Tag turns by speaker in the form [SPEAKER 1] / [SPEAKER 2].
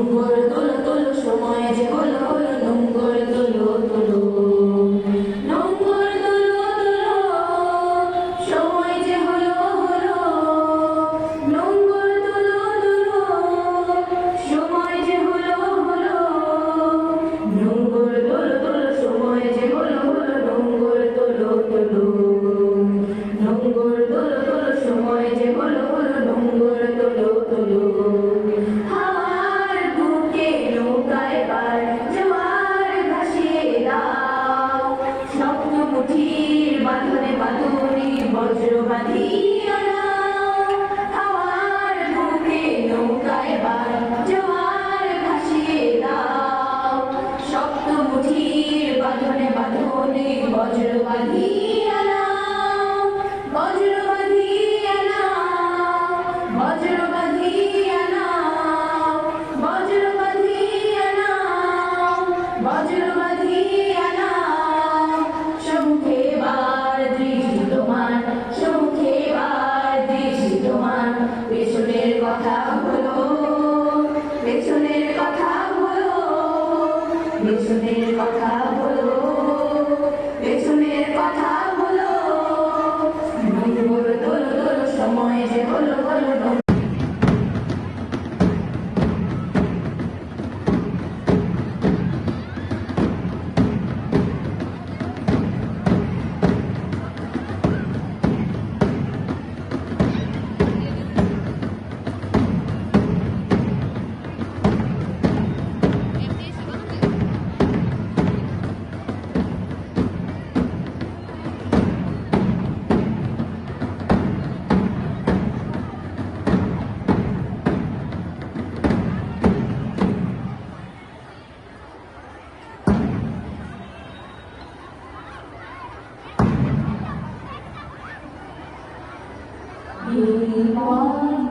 [SPEAKER 1] সম্বর তোল তোল সময়। শব্দ মুঠির বাঁধনে বাঁধনে বজ্রবাধী আলা Deus, eu tenho uma casa. you want.